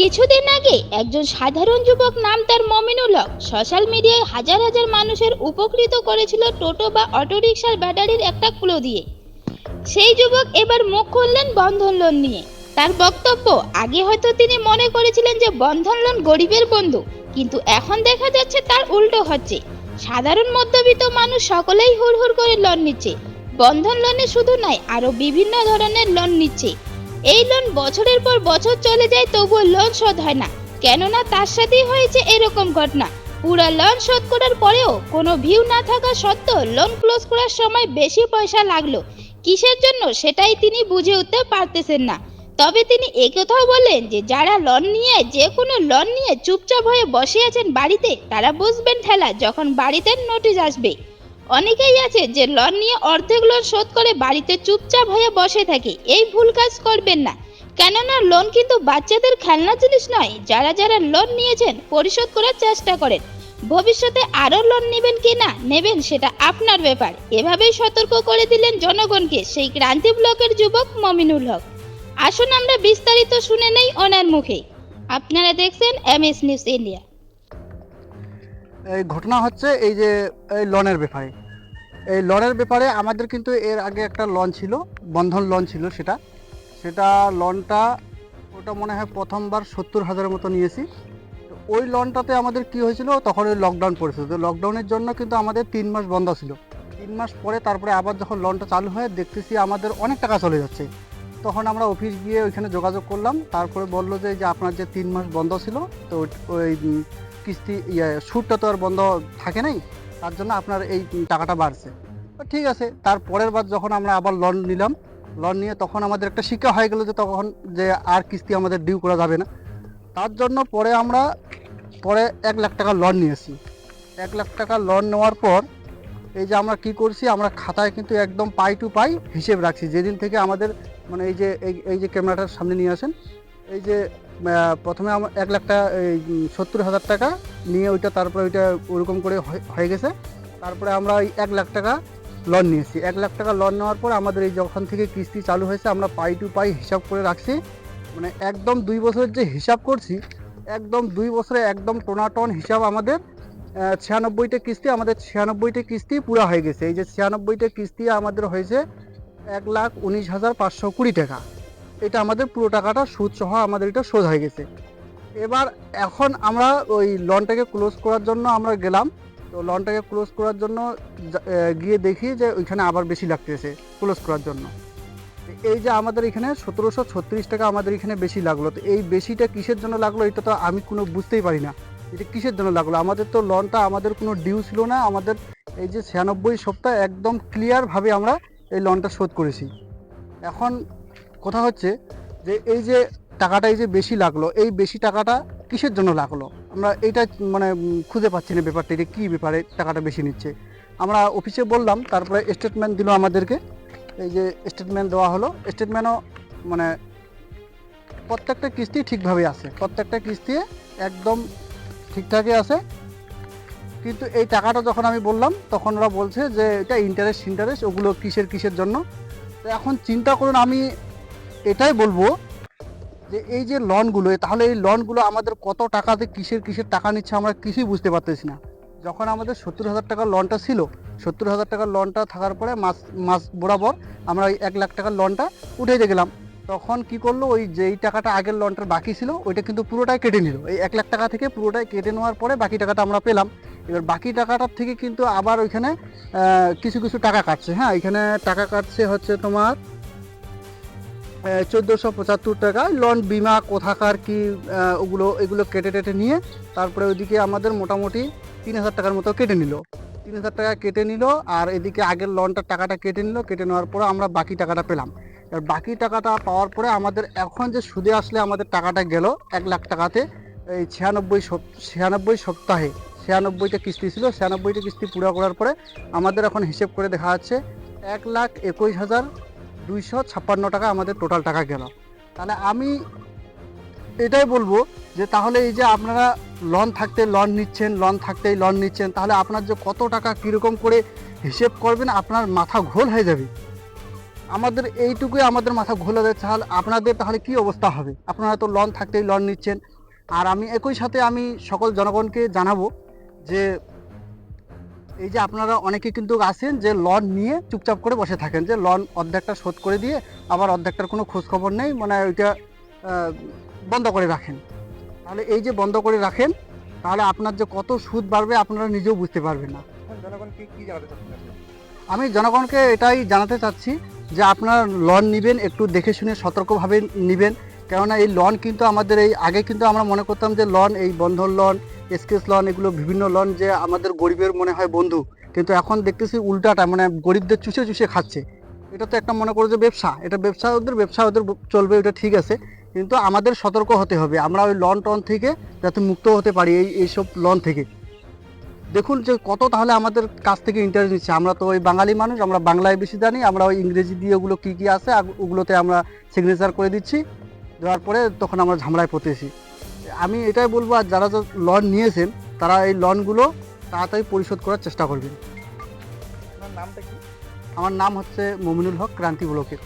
কিছুদিন আগে একজন সাধারণ যুবক নাম তার মমিনুল হক সোশ্যাল মিডিয়ায় হাজার হাজার মানুষের উপকৃত করেছিল টোটো বা অটোরিকশার ব্যাটারির একটা ক্লো দিয়ে। সেই যুবক এবার মুখ খুললেন বন্ধন লোন নিয়ে। তার বক্তব্য, আগে হয়তো তিনি মনে করেছিলেন যে বন্ধন লোন গরিবের বন্ধু, কিন্তু এখন দেখা যাচ্ছে তার উল্টো হচ্ছে। সাধারণ মধ্যবিত্ত মানুষ সকলেই হুড়হুড় করে লোন নিচ্ছে। বন্ধন লোনে শুধু নয় আরও বিভিন্ন ধরনের লোন নিচ্ছে। এই লোন বছরের পর বছর চলে যায়, তবুও লোন শোধ হয় না। কেননা তার সাথেই হয়েছে এরকম ঘটনা। পুরো লোন শোধ করার পরেও কোনো ভিউ না থাকা সত্ত্বেও লোন ক্লোজ করার সময় বেশি পয়সা লাগল। কিসের জন্য সেটাই তিনি বুঝে উঠতে পারতেছেন না। তবে তিনি একথাও বলেন যে, যারা লোন নিয়ে, যে কোনো লোন নিয়ে চুপচাপ হয়ে বসে আছেন বাড়িতে, তারা বুঝবেন ঠেলা, যখন বাড়িতে নোটিশ আসবে। অনেকেই আছে যে লোন নিয়ে অর্ধেক লোন শোধ করে বাড়িতে চুপচাপ হয়ে বসে থাকে। এই ভুল কাজ করবেন না। কেননা লোন কিন্তু বাচ্চাদের খেলনা জিনিস নয়। যারা যারা লোন নিয়েছেন, পরিশোধ করার চেষ্টা করেন। ভবিষ্যতে আরও লোন নেবেন কি না, নেবেন সেটা আপনার ব্যাপার। এভাবেই সতর্ক করে দিলেন জনগণকে সেই ক্রান্তি ব্লকের যুবক মমিনুল হক। আসুন আমরা বিস্তারিত শুনে নেই ওনার মুখে। আপনারা দেখছেন এম এস নিউজ ইন্ডিয়া। এই ঘটনা হচ্ছে এই যে এই লোনের ব্যাপারে। এই লোনের ব্যাপারে আমাদের কিন্তু এর আগে একটা লন ছিল, বন্ধন লোন ছিল সেটা। সেটা লোনটা ওটা মনে হয় প্রথমবার সত্তর হাজারের মতো নিয়েছি। ওই লোনটাতে আমাদের কি হয়েছিল, তখন ওই লকডাউন পড়েছিল। তো লকডাউনের জন্য কিন্তু আমাদের তিন মাস বন্ধ ছিল। তিন মাস পরে তারপরে আবার যখন লনটা চালু হয়, দেখতেছি আমাদের অনেক টাকা চলে যাচ্ছে। তখন আমরা অফিস গিয়ে ওইখানে যোগাযোগ করলাম। তারপরে বলল যে যে আপনার যে তিন মাস বন্ধ ছিল, তো ওই- ওই কিস্তি ইয়ে সুদটা তো আর বন্ধ থাকে নাই। তার জন্য আপনার এই টাকাটা বাড়ছে। ঠিক আছে, তার পরের বার যখন আমরা আবার লোন নিলাম লোন নিয়ে তখন আমাদের একটা শিক্ষা হয়ে গেল যে তখন যে আর কিস্তি আমাদের ডিউ করা যাবে না। তার জন্য পরে আমরা পরে এক লাখ টাকা লোন নিয়েছি। এক লাখ টাকা লোন নেওয়ার পর এই যে আমরা কি করছি, আমরা খাতায় কিন্তু একদম পাই টু পাই হিসেব রাখছি। যেদিন থেকে আমাদের মানে এই যে এই যে ক্যামেরাটার সামনে নিয়ে আসেন, এই যে প্রথমে আমার এক লাখ টাকা এই সত্তর হাজার টাকা নিয়ে ওইটা, তারপরে ওইটা ওরকম করে হয়ে- হয়ে গেছে। তারপরে আমরা ওই এক লাখ টাকা লোন নিয়েছি। এক লাখ টাকা লোন নেওয়ার পর আমাদের এই যখন থেকে কিস্তি চালু হয়েছে, আমরা পাই টু পাই হিসাব করে রাখছি। মানে একদম দুই বছরের যে হিসাব করছি, একদম দুই বছরে একদম টোনাটন হিসাব আমাদের ছিয়ানব্বইটা কিস্তি, আমাদের ছিয়ানব্বইটা কিস্তি পুরো হয়ে গেছে। এই যে ছিয়ানব্বইটা কিস্তি আমাদের হয়েছে এক লাখ উনিশ হাজার পাঁচশো কুড়ি টাকা। এটা আমাদের পুরো টাকাটা সুদ সহ আমাদের এটা শোধ হয়ে গেছে। এবার এখন আমরা ওই লনটাকে ক্লোজ করার জন্য আমরা গেলাম। তো লোনটাকে ক্লোজ করার জন্য গিয়ে দেখি যে ওইখানে আবার বেশি লাগতেছে ক্লোজ করার জন্য। এই যে আমাদের এখানে সতেরোশো ছত্রিশ টাকা আমাদের এখানে বেশি লাগল। তো এই বেশিটা কিসের জন্য লাগল এটা তো আমি কোনো বুঝতেই পারি না। এটা কিসের জন্য লাগল? আমাদের তো লোনটা আমাদের কোনো ডিউ ছিল না। আমাদের এই যে ছিয়ানব্বই সপ্তাহ একদম ক্লিয়ারভাবে আমরা এই লোনটা শোধ করেছি। এখন কথা হচ্ছে যে এই যে টাকাটা এই যে বেশি লাগল, এই বেশি টাকাটা কিসের জন্য লাগল? আমরা এইটা মানে খুঁজে পাচ্ছি না ব্যাপারটা, এটা কী ব্যাপারে টাকাটা বেশি নিচ্ছে? আমরা অফিসে বললাম, তারপরে স্টেটমেন্ট দিল আমাদেরকে। এই যে স্টেটমেন্ট দেওয়া হলো স্টেটমেন্টও মানে প্রত্যেকটা কিস্তি ঠিকভাবে আছে, প্রত্যেকটা কিস্তি একদম ঠিকঠাকই আছে। কিন্তু এই টাকাটা যখন আমি বললাম, তখন ওরা বলছে যে এটা ইন্টারেস্ট ইন্টারেস্ট ওগুলো কিসের কিসের জন্য? তো এখন চিন্তা করুন, আমি এটাই বলব যে এই যে লোনগুলো তাহলে এই লোনগুলো আমাদের কত টাকাতে কিসের কিসের টাকা নিচ্ছে আমরা কিছুই বুঝতে পারতেছি না। যখন আমাদের সত্তর হাজার টাকার লোনটা ছিল, সত্তর হাজার টাকার লোনটা থাকার পরে মাস মাস বরাবর আমরা ওই এক লাখ টাকার লোনটা উঠে গেলাম। তখন কি করল, ওই যেই টাকাটা আগের লোনটার বাকি ছিল, ওইটা কিন্তু পুরোটাই কেটে নিল। এই এক লাখ টাকা থেকে পুরোটাই কেটে নেওয়ার পরে বাকি টাকাটা আমরা পেলাম। এবার বাকি টাকাটার থেকে কিন্তু আবার ওইখানে কিছু কিছু টাকা কাটছে। হ্যাঁ এখানে টাকা কাটছে হচ্ছে তোমার চোদ্দোশো পঁচাত্তর টাকা। লোন, বিমা, কোথাকার, কি ওগুলো, এগুলো কেটে টেটে নিয়ে তারপরে ওইদিকে আমাদের মোটামুটি তিন হাজার টাকার মতো কেটে নিল। তিন হাজার টাকা কেটে নিল আর এদিকে আগের লোনটার টাকাটা কেটে নিল। কেটে নেওয়ার পরে আমরা বাকি টাকাটা পেলাম। এবার বাকি টাকাটা পাওয়ার পরে আমাদের এখন যে সুদে আসলে আমাদের টাকাটা গেল এক লাখ টাকাতে, এই ছিয়ানব্বই ছিয়ানব্বই সপ্তাহে, ছিয়ানব্বইটা কিস্তি ছিল, ছিয়ানব্বইটা কিস্তি পুরো করার পরে আমাদের এখন হিসেব করে দেখা যাচ্ছে এক লাখ একুশ হাজার দুইশো ছাপ্পান্ন টাকা আমাদের টোটাল টাকা গেল। তাহলে আমি এটাই বলব যে তাহলে এই যে আপনারা লোন থাকতে লোন নিচ্ছেন লোন থাকতেই লোন নিচ্ছেন, তাহলে আপনার যে কত টাকা কীরকম করে হিসেব করবেন আপনার মাথা ঘোল হয়ে যাবে। আমাদের এইটুকুই আমাদের মাথা ঘোল হয়ে দেয় তাহলে আপনাদের তাহলে কি অবস্থা হবে? আপনারা তো লন থাকতেই লন নিচ্ছেন। আর আমি একই সাথে আমি সকল জনগণকে জানাব যে এই যে আপনারা অনেকে কিন্তু আছেন যে লন নিয়ে চুপচাপ করে বসে থাকেন যে লন অর্ধেকটা শোধ করে দিয়ে আবার অর্ধেকটার কোনো খোঁজ খবর নেই মানে ওইটা বন্ধ করে রাখেন। তাহলে এই যে বন্ধ করে রাখেন তাহলে আপনার যে কত সুদ বাড়বে আপনারা নিজেও বুঝতে পারবেন না। আমি জনগণকে এটাই জানাতে চাচ্ছি যে আপনারা লন নেবেন একটু দেখে শুনে সতর্কভাবে নেবেন। কেননা এই লন কিন্তু আমাদের এই আগে কিন্তু আমরা মনে করতাম যে লন এই বন্ধন লন এসকেস লন, এগুলো বিভিন্ন লন যে আমাদের গরিবের মনে হয় বন্ধু। কিন্তু এখন দেখতেছি উল্টাটা মানে গরিবদের চুষে চুষে খাচ্ছে। এটা তো একটা মনে করো যে ব্যবসা, এটা ব্যবসা ওদের ব্যবসা ওদের চলবে, এটা ঠিক আছে। কিন্তু আমাদের সতর্ক হতে হবে, আমরা ওই লন টন থেকে যাতে মুক্ত হতে পারি এই, এইসব লন থেকে। দেখুন যে কত তাহলে আমাদের কাছ থেকে ইন্টারেস্ট নিচ্ছে। আমরা তো ওই বাঙালি মানুষ, আমরা বাংলায় বেশি জানি, আমরা ওই ইংরেজি দিয়ে ওগুলো কী কী আছে ওগুলোতে আমরা সিগনেচার করে দিচ্ছি। দেওয়ার পরে তখন আমরা ঝামেলায় পড়তেছি। আমি এটাই বলব আর যারা লন নিয়েছেন তারা এই লনগুলো তাড়াতাড়ি পরিশোধ করার চেষ্টা করবেন। আমার নামটা কি? আমার নাম হচ্ছে মমিনুল হক ক্রান্তি ব্লকের।